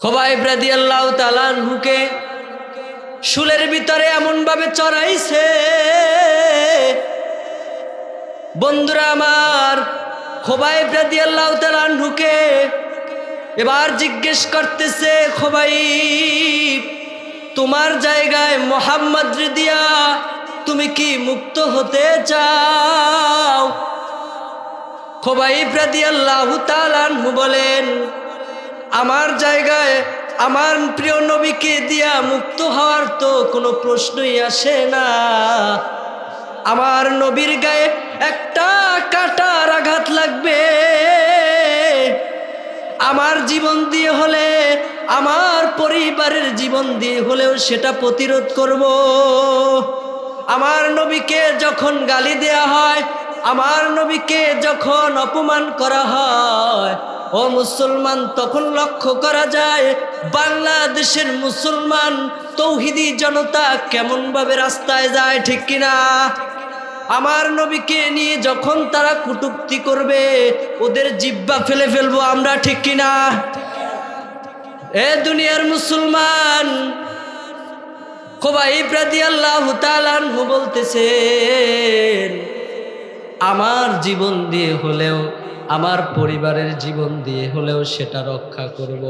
খোবাই ব্রাদি আল্লাহ তালানহুকে শুলের ভিতরে এমনভাবে চড়াইছে, বন্ধুরা আমার খোবাই ব্রাদি আল্লাহ তালানহুকে এবার জিজ্ঞেস করতেছে খোবাই তোমার জায়গায় মোহাম্মদ রিদিয়া, তুমি কি মুক্ত হতে চাও? খোবাই ব্রাদি আল্লাহ তালানহু বলেন আমার জায়গায় আমার প্রিয় নবীকে দিয়া মুক্ত হওয়ার তো কোনো প্রশ্নই আসে না। আমার নবীর গায়ে একটা কাটার আঘাত লাগবে। আমার জীবন দিয়ে হলে, আমার পরিবারের জীবন দিয়ে হলেও সেটা প্রতিরোধ করব। আমার নবীকে যখন গালি দেয়া হয়, আমার নবীকে যখন অপমান করা হয় ও মুসলমান, তখন লক্ষ্য করা যায় বাংলাদেশের মুসলমান তৌহিদি জনতা কেমন ভাবে রাস্তায় যায়, ঠিক কিনা? আমার নবীকে নিয়ে যখন তারা কুটুক্তি করবে, ওদের জিব্বা ফেলে ফেলব আমরা, ঠিক কিনা? এ দুনিয়ার মুসলমান খোবাই প্রাদি আল্লাহ বলতেছেন, আমার জীবন দিয়ে হলেও আমার পরিবারের জীবন দিয়ে হলেও সেটা রক্ষা করব।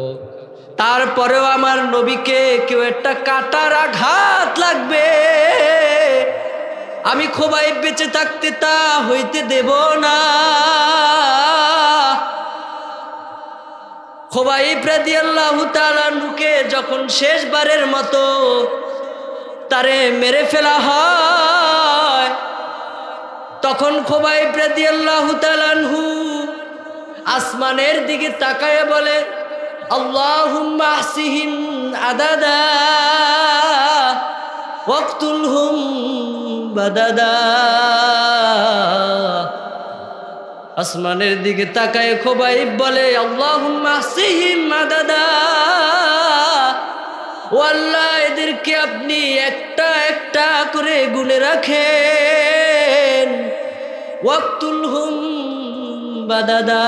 তারপরেও আমার নবীকে কেউ একটা কাটার আঘাত লাগবে আমি খোবাই বেঁচে থাকতে তা হইতে দেব না খোবাই প্রাদি আল্লাহ তালানুকে যখন শেষবারের মতো তারে মেরে ফেলা হয়, তখন খোবাই প্রাদি আল্লাহ তালানহু আসমানের দিকে তাকায় বলে আহসিহিম আদাদা, ওয়াকতুলহুম বাদাদা। আসমানের দিকে তাকায় খোবাই বলে আহসিহিম আদাদা। ও আল্লাহ, এদেরকে আপনি একটা একটা করে গুনে রাখেন। ওয়াক্তুল হুম বাদাদা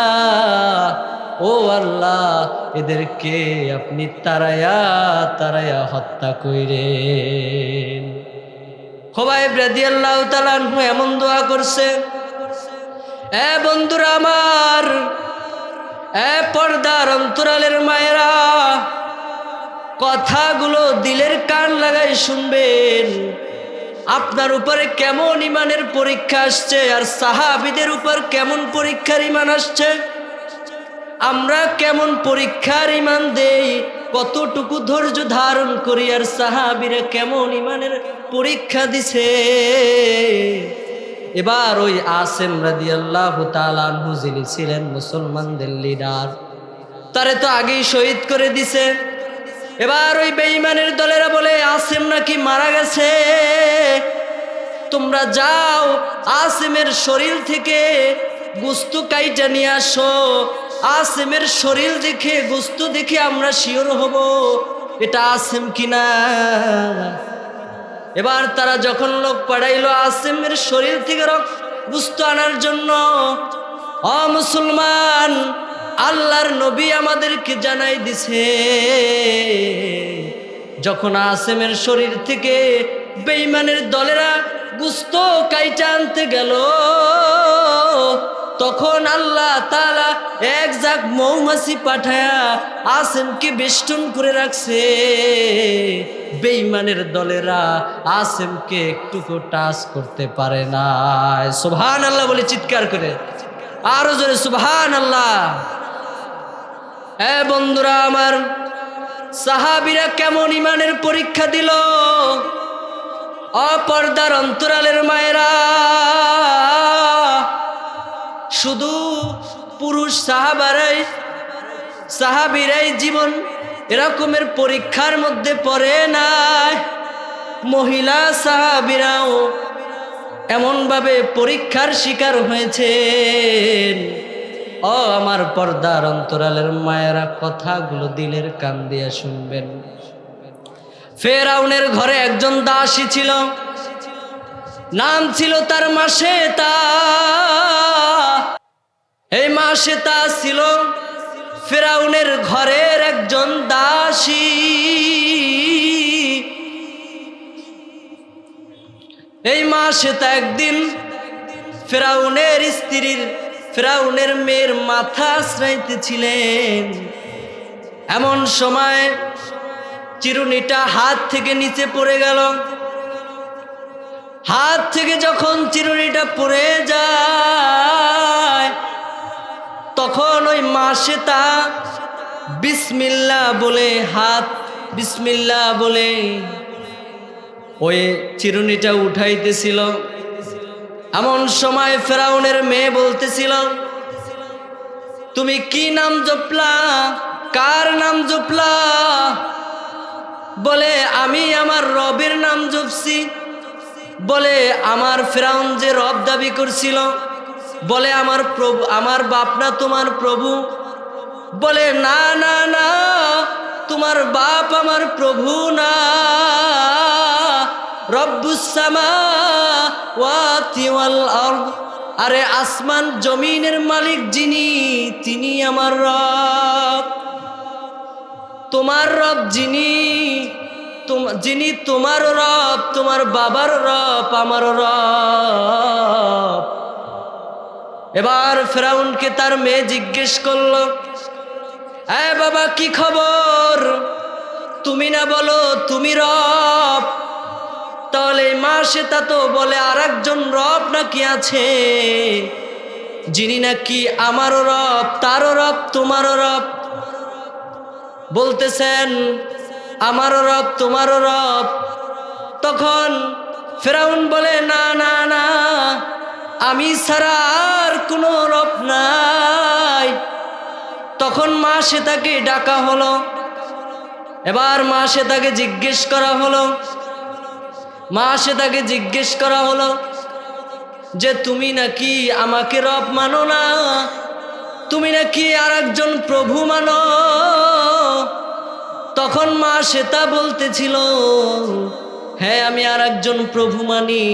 ও আল্লাহ, এদেরকে আপনি তারায়া তারায়া হত্যা কইরেন। খোবাই ব্রাদি আল্লাহ তালানহু এমন দোয়া করছে, এ বন্ধুরা আমার, এ পর্দার অন্তরালের মায়েরা, কথাগুলো দিলের কান লাগাই শুনবেন। আপনার উপরে কেমন ইমানের পরীক্ষা আসছে? আর সাহাবিদের উপর কেমন পরীক্ষার ইমান আসছে? আমরা কেমন পরীক্ষার ইমান দেই? কতটুকু ধৈর্য ধারণ করি? আর সাহাবিরা কেমন ইমানের পরীক্ষা দিছে? এবার ওই আসেম রাদি আল্লাহ তালু ছিলেন মুসলমানদের লিডার তারে তো আগেই শহীদ করে দিছে। এবার ওই বেঈমানের দলেরা বলে, আসেম নাকি মারা গেছে? তোমরা যাও, আসেমের শরীর থেকে গুস্তু কাইটা নিয়ে আসো। আসেমের শরীর দেখে, গুস্তু দেখে আমরা শিওর হব, এটা আসেম কিনা? এবার তারা যখন লোক পাঠাইলো আসেমের শরীর থেকে রক্ত গুস্তু আনার জন্য, অ মুসলমান আল্লাহর নবী আমাদেরকে জানাই দিছে, যখন আসেমের শরীর থেকে বেইমানের দলেরা গুস্ত কাইটা আনতে গেল, তখন আল্লাহ তালা এক জাক মৌমাছি পাঠায়া আসেমকে বেষ্টন করে রাখছে। বেইমানের দলেরা আসেমকে একটুকু টাচ করতে পারে না সুবহান আল্লাহ বলে চিৎকার করে। আরও জোরে সুবহান আল্লাহ হ্যাঁ বন্ধুরা আমার, সাহাবিরা কেমন ইমানের পরীক্ষা দিল? অপর্দার অন্তরালের মায়েরা, শুধু পুরুষ সাহাবারাই, সাহাবিরাই জীবন এরকমের পরীক্ষার মধ্যে পড়ে নাই। মহিলা সাহাবিরাও এমনভাবে পরীক্ষার শিকার হয়েছেন। ও আমার পর্দার অন্তরালের মায়েরা কথাগুলো দিলের কান দিয়ে শুনবেন। ফেরাউনের ঘরে একজন দাসী ছিল, নাম ছিল তার মাসে তা এই মাসে তা ছিল ফেরাউনের ঘরের একজন দাসী। এই মা শ্বেতা একদিন ফেরাউনের স্ত্রীর ফেরাউনের মেয়ের মাথা আশ্রাইতেছিলেন এমন সময় চিরুনিটা হাত থেকে নিচে পড়ে গেল। হাত থেকে যখন চিরুনিটা পড়ে যায়, তখন ওই মাসে তা বিসমিল্লা বলে, হাত বিসমিল্লা বলে ওই চিরুনিটা উঠাইতেছিল। এমন সময় ফেরাউনের মেয়ে বলতেছিল, তুমি কি নাম জপলা? কার নাম জপলা? বলে, আমি আমার রবের নাম জপছি। বলে, আমার ফেরাউন যে রব দাবি করছিল। বলে, আমার প্রভু, আমার বাপ না তোমার প্রভু। বলে, না না না, তোমার বাপ আমার প্রভু না। আরদ। আরে আসমান জমিনের মালিক যিনি, তিনি আমার রব। তোমার রব যিনি যিনি তোমার রব, তোমার বাবার রব, আমার রব। এবার ফেরাউনকে তার মেয়ে জিজ্ঞেস করল, এ বাবা, কি খবর? তুমি না বলো, তুমি রব? তাহলে মা সে তা তো বলে আর একজন রব নাকি আছে? যিনি নাকি আমারও রব, তারও রব, তোমারও রব। বলতেছেন, আমারও রব, তোমারও রব। তখন ফেরাউন বলে, না না না, আমি ছাড়া আর কোনো রব নাই। তখন মা সে তাকে ডাকা হলো। এবার মা সে তাকে জিজ্ঞেস করা হলো মা সে তাকে জিজ্ঞেস করা হলো যে, তুমি নাকি আমাকে রব মানো না? তুমি নাকি আর একজন প্রভু মানো? তখন মা শ্বেতা বলতেছিল হ্যাঁ আমি আর একজন প্রভু মানি।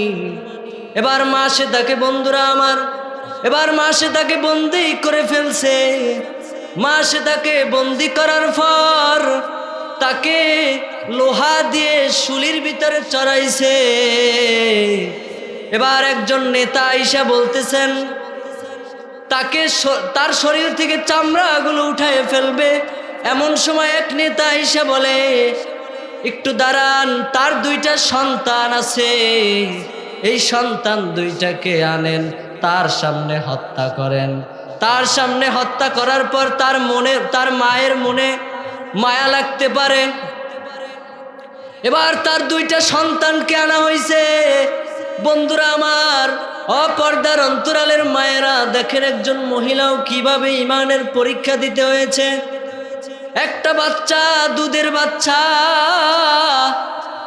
এবার মা শ্বেতাকে বন্ধুরা আমার, এবার মা শ্বেতাকে বন্দি করে ফেলছে। মা শ্বেতাকে বন্দি করার পর তাকে লোহা দিয়ে শুলির ভিতরে চড়াইছে। এবার একজন নেতা আইসা বলতেছেন, তাকে তার শরীর থেকে চামড়াগুলো উঠায় ফেলবে। এমন সময় এক নেতা এসে বলে, একটু দাঁড়ান, তার দুইটা সন্তান আছে। এই সন্তান দুইটাকে আনেন, তার সামনে হত্যা করেন। তার সামনে হত্যা করার পর তার মনে, তার মায়ের মনে মায়া লাগতে পারে। এবার তার দুইটা সন্তানকে আনা হয়েছে বন্ধুরা আমার, অপর্দার অন্তরালের মায়েরা, দেখেন একজন মহিলাও কীভাবে ইমানের পরীক্ষা দিতে হয়েছে। একটা বাচ্চা, দুধের বাচ্চা,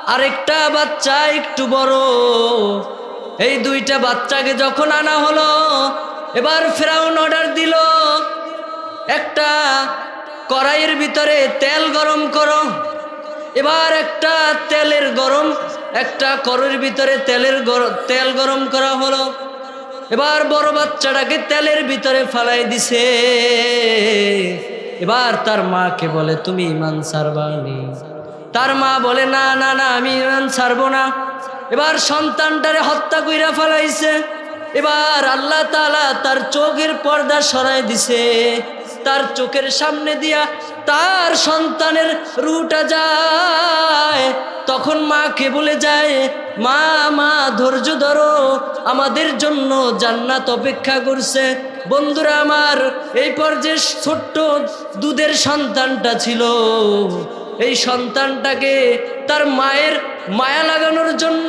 আরেকটা বাচ্চা একটু বড়। এই দুইটা বাচ্চাকে যখন আনা হলো, এবার ফেরাউন অর্ডার দিল, একটা কড়াইয়ের ভিতরে তেল গরম করো। এবার একটা তেলের গরম, একটা কড়ের ভিতরে তেলের তেল গরম করা হলো। এবার বড় বাচ্চাটাকে তেলের ভিতরে ফালাই দিছে। এবার তার মাকে বলে, তুমি ইমান সারবানি তার মা বলে, না না না, আমি ইমান ছাড়বো না। এবার সন্তানটারে হত্যা কইরা ফেলাইছে। এবার আল্লাহ তালা তার চোখের পর্দা সরাই দিছে। তার চোখের সামনে দিয়া তার সন্তানের রুটা যায়। তখন মাকে বলে যায়, মা মা, ধৈর্য ধরো, আমাদের জন্য জান্নাত অপেক্ষা করছে। বন্ধুরা আমার, এই পর্যায়ে ছোট্ট দুধের সন্তানটা ছিল। এই সন্তানটাকে তার মায়ের মায়া লাগানোর জন্য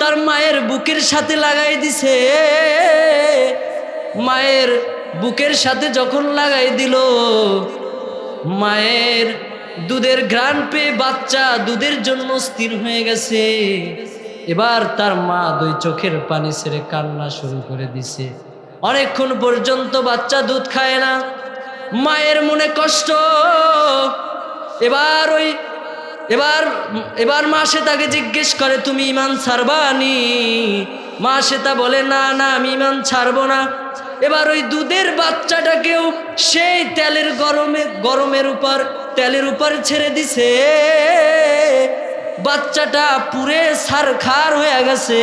তার মায়ের বুকের সাথে লাগাই দিছে। মায়ের বুকের সাথে যখন লাগাই দিল, মায়ের দুধের ঘ্রাণ পেয়ে বাচ্চা দুধের জন্য স্থির হয়ে গেছে। এবার তার মা দুই চোখের পানি ছেড়ে কান্না শুরু করে দিছে। অনেকক্ষণ পর্যন্ত বাচ্চা দুধ খায় না, মায়ের মনে কষ্ট। এবার ওই, এবার এবার মা তাকে জিজ্ঞেস করে, তুমি ইমান ছাড়বানি? মা সে তা বলে, না না, আমি ইমান ছাড়বো না। এবার ওই দুধের বাচ্চাটাকেও সেই তেলের গরমে, গরমের উপর, তেলের উপর ছেড়ে দিছে। বাচ্চাটা পুরে সারখার হয়ে গেছে।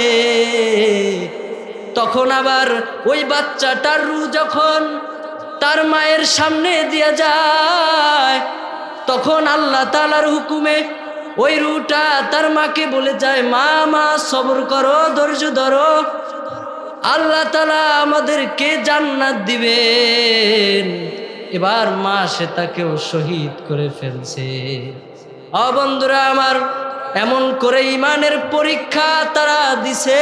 তখন আবার ওই বাচ্চাটার রু যখন তার মায়ের সামনে দিয়ে যায়, তখন আল্লাহ তালার হুকুমে ওই রুটা তার মাকে বলে যায়, মা মা, সবর করো, ধৈর্য ধরো। আল্লাহ তালা আমাদেরকে জান্নাত দিবেন। এবার মা সে তাকেও শহীদ করে ফেলছে। অ বন্ধুরা আমার, এমন করে ইমানের পরীক্ষা তারা দিছে,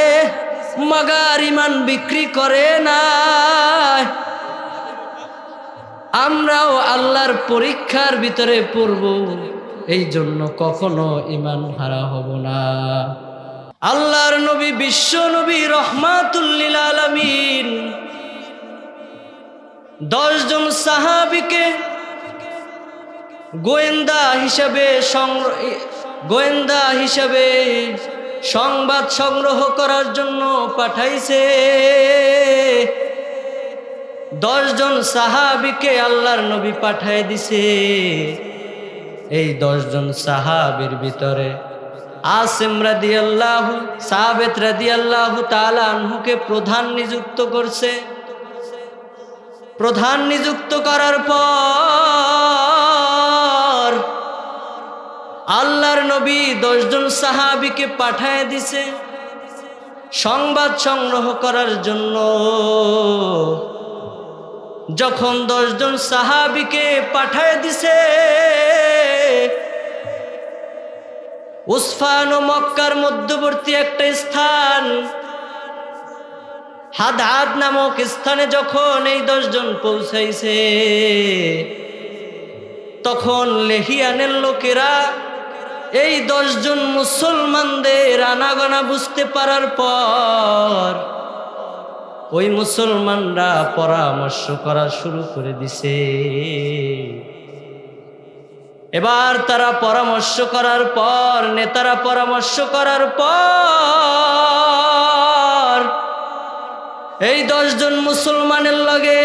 মাগার ইমান বিক্রি করে না আমরাও আল্লাহর পরীক্ষার ভিতরে পড়ব এই জন্য কখনো ইমান হারা হব না। আল্লাহর নবী, বিশ্ব নবী, রহমাতুল্লিল আলমিন। দশজন সাহাবিকে গোয়েন্দা হিসাবে গোয়েন্দা হিসাবে সংবাদ সংগ্রহ করার জন্য পাঠাইছে। দশজন সাহাবিকে আল্লাহর নবী পাঠাই দিছে। এই দশজন সাহাবির ভিতরে আসিম রাদি আল্লাহ সাহাবেত রাদি আল্লাহ তালানহুকে প্রধান নিযুক্ত করছে। প্রধান নিযুক্ত করার পর আল্লাহর নবী দশজন সাহাবিকে পাঠায় দিছে সংবাদ সংগ্রহ করার জন্য। যখন দশজন সাহাবিকে পাঠায় দিছে উসফান ও মক্কার মধ্যবর্তী একটা স্থান। হাদ হাদ নামক স্থানে যখন এই দশজন পৌঁছাইছে, তখন লেহিয়ানের লোকেরা এই দশজন মুসলমানদের আনাগোনা বুঝতে পারার পর ওই মুসলমানরা পরামর্শ করা শুরু করে দিছে। এবার তারা পরামর্শ করার পর, নেতারা পরামর্শ করার পর, এই দশজন মুসলমানের লগে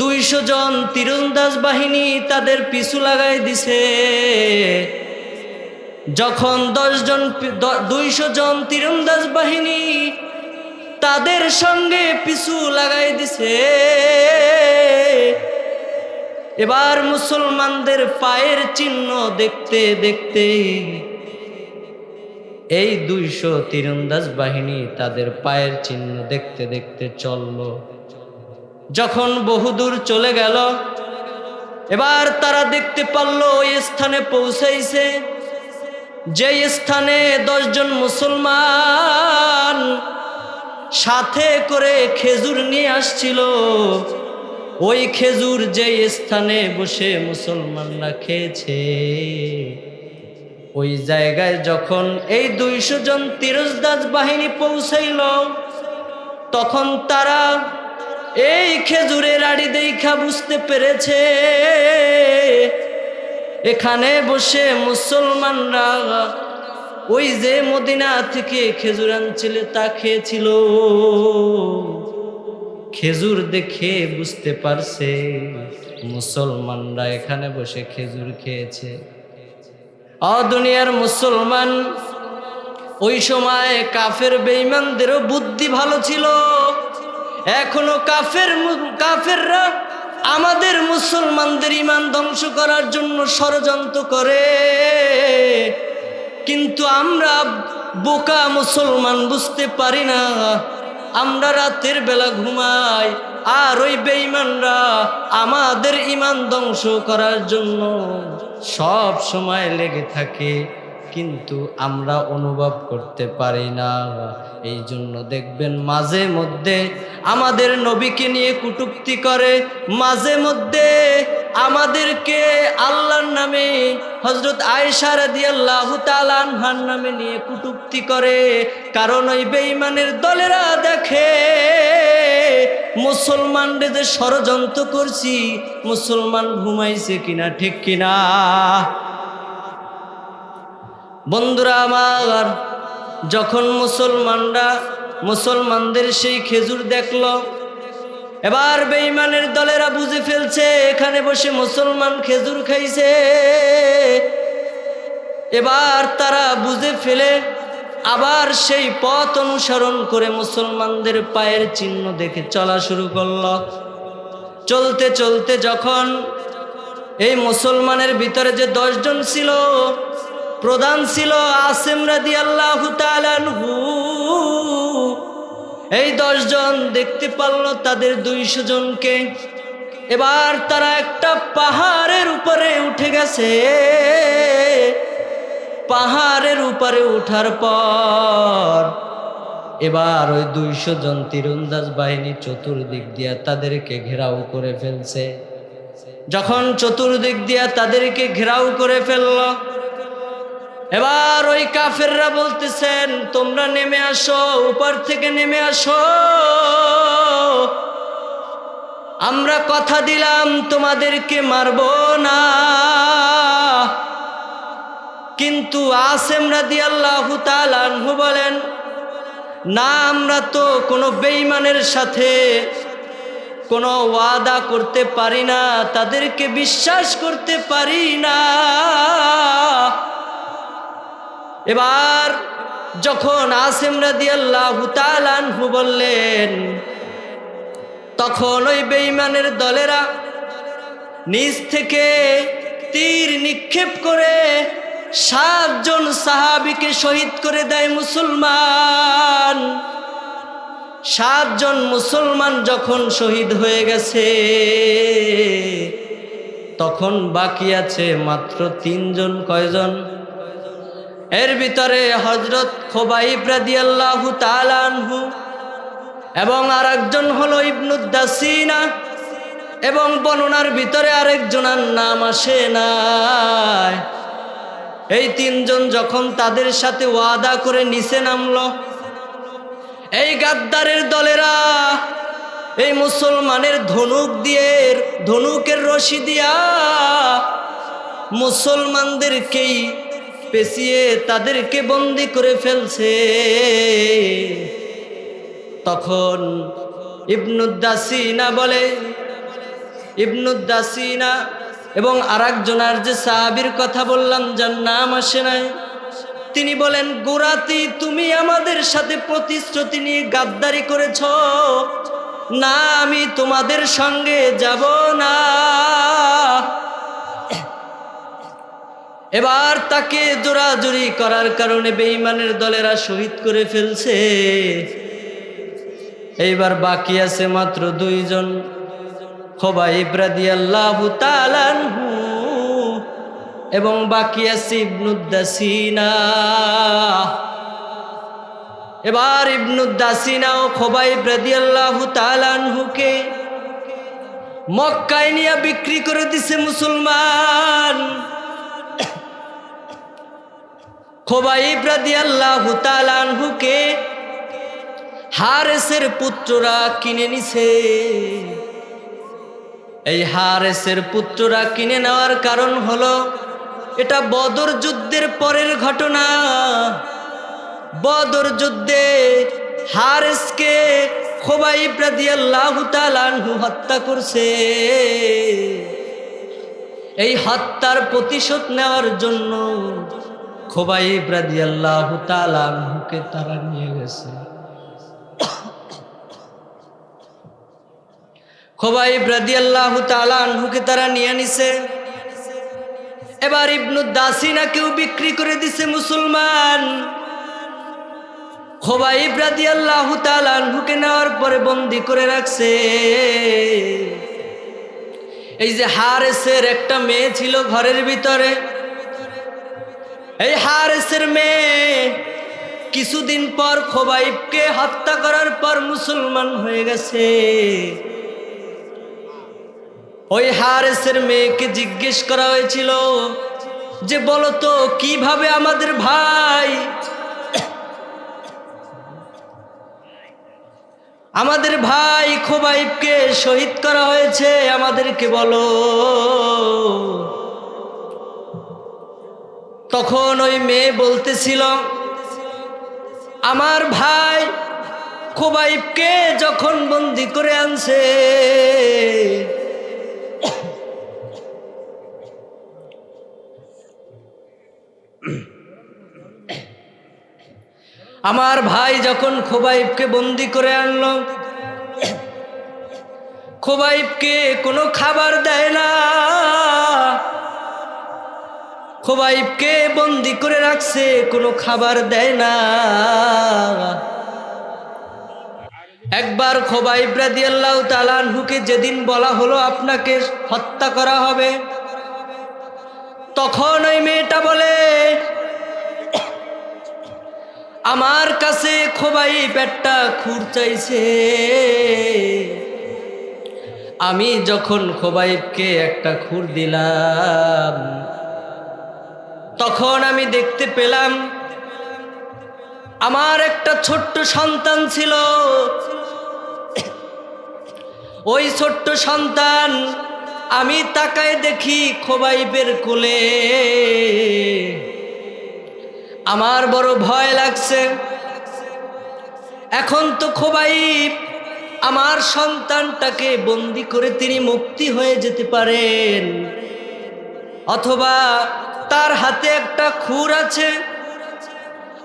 দুইশো জন তীরন্দাজ বাহিনী তাদের পিছু লাগাই দিছে। যখন দশজন দুইশো জন তীরন্দাজ বাহিনী তাদের সঙ্গে পিছু লাগাই দিছে এবার মুসলমানদের পায়ের চিহ্ন দেখতে দেখতে এই দুইশো তীরন্দাজ বাহিনী তাদের পায়ের চিহ্ন দেখতে দেখতে চলল। যখন বহুদূর চলে গেল, এবার তারা দেখতে পারল ওই স্থানে পৌঁছাইছে যে স্থানে দশজন মুসলমান সাথে করে খেজুর নিয়ে আসছিল। ওই খেজুর যে স্থানে বসে মুসলমানরা খেয়েছে। ওই জায়গায় যখন এই দুইশো জন তিরজদাজ বাহিনী পৌঁছাইল, তখন তারা এই খেজুরের আড়ি দেখা বুঝতে পেরেছে। এখানে বসে মুসলমানরা ওই যে মদিনা থেকে খেজুর আনছিল তা খেয়েছিল। খেজুর দেখে বুঝতে পারছে। মুসলমানরা এখানে বসে খেজুর খেয়েছে। অদুনিয়ার মুসলমান, ওই সময় কাফের বেঈমানদেরও বুদ্ধি ভালো ছিল। এখনও কাফের কাফেররা আমাদের মুসলমানদের ইমান ধ্বংস করার জন্য ষড়যন্ত্র করে। কিন্তু আমরা বোকা মুসলমান বুঝতে পারি না। আমরা রাতের বেলা ঘুমাই, আর ওই বেঈমানরা আমাদের ইমান ধ্বংস করার জন্য সব সময় লেগে থাকে। কিন্তু আমরা অনুভব করতে পারি না। এই জন্য দেখবেন মাঝে মধ্যে আমাদের নবীকে নিয়ে কুটুক্তি করে, মাঝে মধ্যে আমাদেরকে আল্লাহর নামে হজরত আয়সা রাদি আল্লাহ তালানহার নামে নিয়ে কুটুক্তি করে। কারণ ওই বেঈমানের দলেরা দেখে, মুসলমানদের যে ষড়যন্ত্র করছি, মুসলমান ঘুমাইছে কিনা ঠিক কিনা? বন্ধুরা আমার, যখন মুসলমানরা মুসলমানদের সেই খেজুর দেখল, এবার বেঈমানের দলেরা বুঝে ফেলছে, এখানে বসে মুসলমান খেজুর খাইছে। এবার তারা বুঝে ফেলে, আবার সেই পথ অনুসরণ করে মুসলমানদের পায়ের চিহ্ন দেখে চলা শুরু করল। চলতে চলতে যখন এই মুসলমানের ভিতরে যে দশজন ছিল প্রধান ছিল আসেম রাদি আল্লাহ এই দশজন দেখতে পারল তাদের দুইশো জনকে। এবার তারা একটা পাহাড়ের উপরে উঠে গেছে। পাহাড়ের উপরে উঠার পর এবার ওই দুইশো জন তীরন্দাজ বাহিনী চতুর্দিক দিয়া তাদেরকে ঘেরাও করে ফেলছে। যখন চতুর্দিক দিয়া তাদেরকে ঘেরাও করে ফেলল এবার ওই কাফেররা বলতেছেন, তোমরা নেমে আসো, উপর থেকে নেমে আসো। আমরা কথা দিলাম, তোমাদেরকে মারব না। কিন্তু আসেম রাদি আল্লাহ তালু বলেন, না, আমরা তো কোনো বেইমানের সাথে কোনো ওয়াদা করতে পারি না, তাদেরকে বিশ্বাস করতে পারি না। এবার যখন আসেম রাদি আল্লাহ তালু বললেন, তখন ওই বেইমানের দলেরা নিজ থেকে তীর নিক্ষেপ করে সাতজন সাহাবিকে শহীদ করে দেয় মুসলমান। সাতজন মুসলমান যখন শহীদ হয়ে গেছে, তখন বাকি আছে মাত্র তিনজন, কয়জন? এর ভিতরে হজরত খোবাইব রাদিয়াল্লাহু তালানহু এবং আর একজন হলো ইবনুদ্দাসিনা এবং বর্ণনার ভিতরে আরেকজনার নাম আসে না এই তিনজন যখন তাদের সাথে ওয়াদা করে নিচে নামলো, এই গাদ্দারের দলেরা এই মুসলমানের ধনুক দিয়ে, ধনুকের রশি দিয়া মুসলমানদেরকেই পেঁচিয়ে তাদেরকে বন্দি করে ফেলছে। তখন ইবনুদ্দাসিনা বলে ইবনুদ্দাসিনা এবং আর একজনার যে সাহাবির কথা বললাম, যার নাম আসে নাই, তিনি বলেন, গোরাতি, তুমি আমাদের সাথে প্রতিশ্রুতি নিয়ে গাদ্দারি করেছ। না, আমি তোমাদের সঙ্গে যাব না। এবার তাকে জোরাজুরি করার কারণে বেঈমানের দলেরা শহীদ করে ফেলছে। এইবার বাকি আছে মাত্র দুইজন। এবং বাকি আছে ইবনুদ্দাসিনা। এবার ইবনুদ্দাসিনা ও খোবাইব রাদিয়াল্লাহু তাআলাহুকে মক্কায় নিয়ে বিক্রি করে দিছে মুসলমান। হারেসের পুত্ররা কিনে নিছে। এই হারেসের পুত্ররা কিনে নেওয়ার কারণ হলো, এটা বদর যুদ্ধের পরের ঘটনা। বদর যুদ্ধে হারেসকে খোবাই রাদিয়াল্লাহু তাআলাহু হত্যা করছে। এই হত্যার প্রতিশোধ নেওয়ার জন্য খোবাই রাদিয়াল্লাহু তাআলাহুকে তারা নিয়ে গেছে। খোবাইব রাদিয়াল্লাহু তাআলা আনহুকে তারা নিয়ে নিছে। এবার ইবনু দাসিনাকেও বিক্রি করে দিছে মুসলমান। খোবাইব রাদিয়াল্লাহু তাআলা আনহুকে নেওয়ার পরে বন্দি করে রাখছে। এই যে হারেসের একটা মেয়ে ছিল ঘরের ভিতরে। এই হারেসের মেয়ে, কিছুদিন পর খোবাইবকে হত্যা করার পর মুসলমান হয়ে গেছে। ওই হারেসের মেয়েকে জিজ্ঞেস করা হয়েছিল যে বলতো কীভাবে আমাদের ভাই আমাদের ভাই খোবাইবকে শহীদ করা হয়েছে? আমাদেরকে বলো। তখন ওই মেয়ে বলতেছিল, আমার ভাই খোবাইবকে যখন বন্দি করে আনছে, আমার ভাই যখন খোবাইবকে বন্দি করে আনলো, খোবাইবকে কোনো খাবার দেয় না। খোবাইবকে বন্দি করে রাখছে, কোনো খাবার দেয় না। একবার খোবাইব রাদিয়াল্লাহু তালানহুকে যেদিন বলা হলো আপনাকে হত্যা করা হবে, তখন ওই মেয়েটা বলে, আমার কাছে খোবাইব একটা খুর চাইছে। আমি যখন খোবাইবকে একটা খুর দিলাম তখন আমি দেখতে পেলাম আমার একটা ছোট্ট সন্তান ছিল। ওই ছোট্ট সন্তান আমি তাকায় দেখি খোবাইবের কোলে। আমার বড় ভয় লাগছে। এখন তো খোবাইব আমার সন্তানটাকে বন্দি করে তিনি মুক্তি হয়ে যেতে পারেন। অথবা তার হাতে একটা খুর আছে।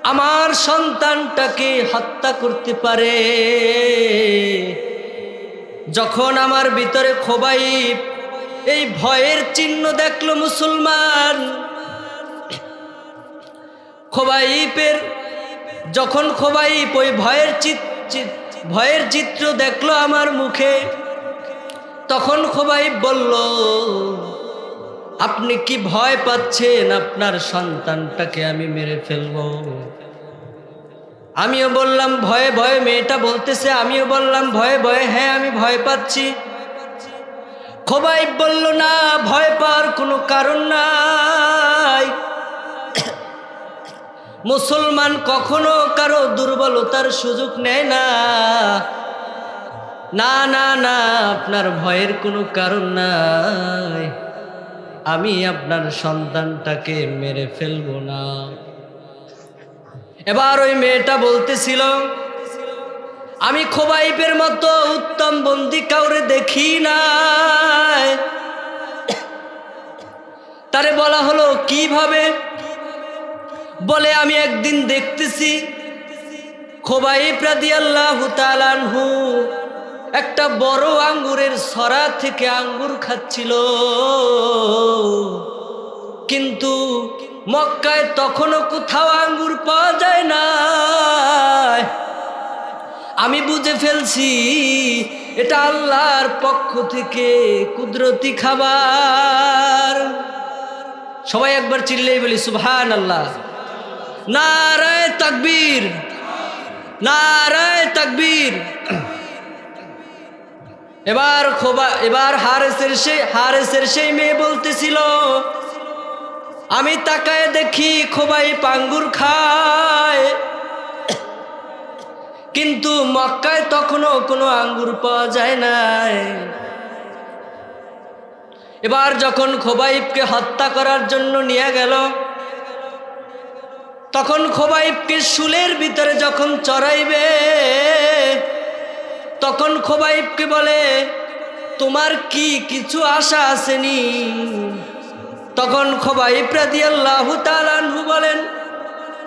আমার সন্তানটাকে হত্যা করতে পারে। যখন আমার ভিতরে খোবাইব, এই ভয়ের চিহ্ন দেখল মুসলমান। খোবাইপের যখন খোবাইপ ওই ভয়ের ভয়ের চিত্র দেখল আমার মুখে। তখন খোবাইব বলল আপনি কি ভয় পাচ্ছেন? আপনার সন্তানটাকে আমি মেরে ফেলব। আমিও বললাম, ভয়ে ভয়ে মেয়েটা বলতেছে। আমিও বললাম, ভয়ে ভয়ে। হ্যাঁ আমি ভয় পাচ্ছি। খোবাইব বলল, না, ভয় পাওয়ার কোনো কারণ নাই। মুসলমান কখনো কারও দুর্বলতার সুযোগ নেয় না। না না না, আপনার ভয়ের কোনো কারণ নাই। আমি আপনার সন্তানটাকে মেরে ফেলব না। এবার ওই মেয়েটা বলতেছিল, আমি খোবাইবের মতো উত্তম বন্দি কাউরে দেখি নাই। তারে বলা হলো, কীভাবে? বলে, আমি একদিন দেখতেছি খোবাইব রাদিয়াল্লাহু তাআলাহু একটা বড় আঙ্গুরের সরা থেকে আঙ্গুর খাচ্ছিল। কিন্তু মক্কায় তখনও কোথাও আঙ্গুর পাওয়া যায় না। আমি বুঝে ফেলছি, এটা আল্লাহর পক্ষ থেকে কুদরতি খাবার। সবাই একবার চিল্লেই বলি সুবহান আল্লাহ নারায় তাকবীর নারায় তাকবীর। এবার খোবা, এবার হারেসের সেই হারেসের সেই মেয়ে বলতেছিল, আমি তাকায় দেখি খোবাই পাঙ্গুর খায়। কিন্তু মক্কায় তখনও কোনো আঙ্গুর পাওয়া যায় নাই। এবার যখন খোবাইবকে হত্যা করার জন্য নিয়ে গেল, তখন খোবাইবকে শুলের ভিতরে যখন চড়াইবে তখন খোবাইবকে বলে, তোমার কি কিছু আশা আসেনি? তখন খোবাইব রাদিয়াল্লাহু তাআলাহু বলেন,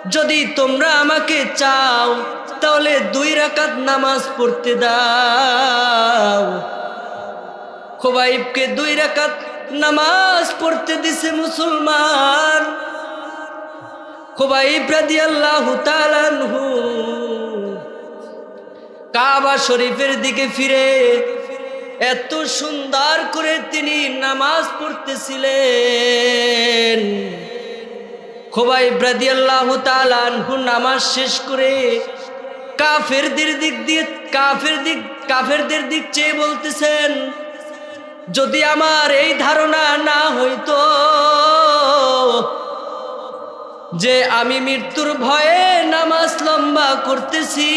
যদি তোমরা আমাকে চাও, তাহলে দুই রাকাত নামাজ পড়তে দাও। খোবাইবকে দুই রাকাত নামাজ পড়তে দিছে মুসলমান। খোবাইব রাদিয়াল্লাহু তাআলাহু কাবা শরীফের দিকে ফিরে, এত সুন্দর করে তিনি নামাজ পড়তেছিলেন। খোবাই ব্রাদিয়াল্লাহ তালানহু নামাজ শেষ করে কাফেরদের দিক দিয়ে, কাফের দিক, কাফেরদের দিক চেয়ে বলতেছেন, যদি আমার এই ধারণা না হইতো যে আমি মৃত্যুর ভয়ে নামাজ লম্বা করতেছি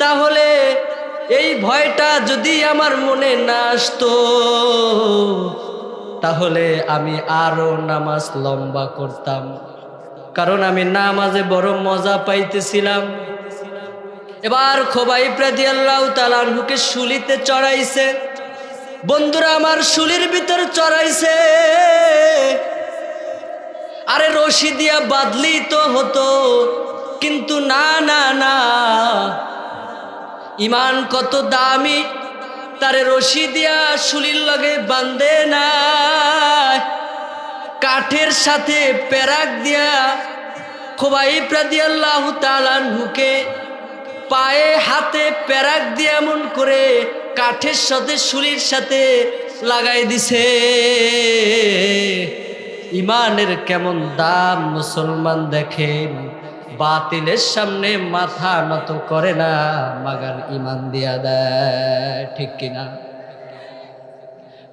তাহলে এই ভয়টা যদি আমার মনে না আসতো, তাহলে আমি আরও নামাজ লম্বা করতাম। কারণ আমি নামাজে বড় মজা পাইতেছিলাম। এবার খোবাই প্রাদি আল্লাহ তালানহুকে শুলিতে চড়াইছে। বন্ধুরা, আমার শুলির ভিতর চড়াইছে। আরে রশি দিয়া বাদলি তো হতো। কিন্তু না না না ইমান কত দামি? তারে রশি দিয়া শুলির লগে বান্ধে না। কাঠের সাথে প্যারাক দিয়া খোবাই প্রাদিয়াল্লাহ তালানহুকে পায়ে হাতে প্যারাক দিয়ে এমন করে কাঠের সাথে শুলির সাথে লাগাই দিছে। ইমানের কেমন দাম মুসলমান দেখেন? বাতিলের সামনে মাথা নত করে না মাগার ইমান দিয়া দেয় ঠিক কিনা?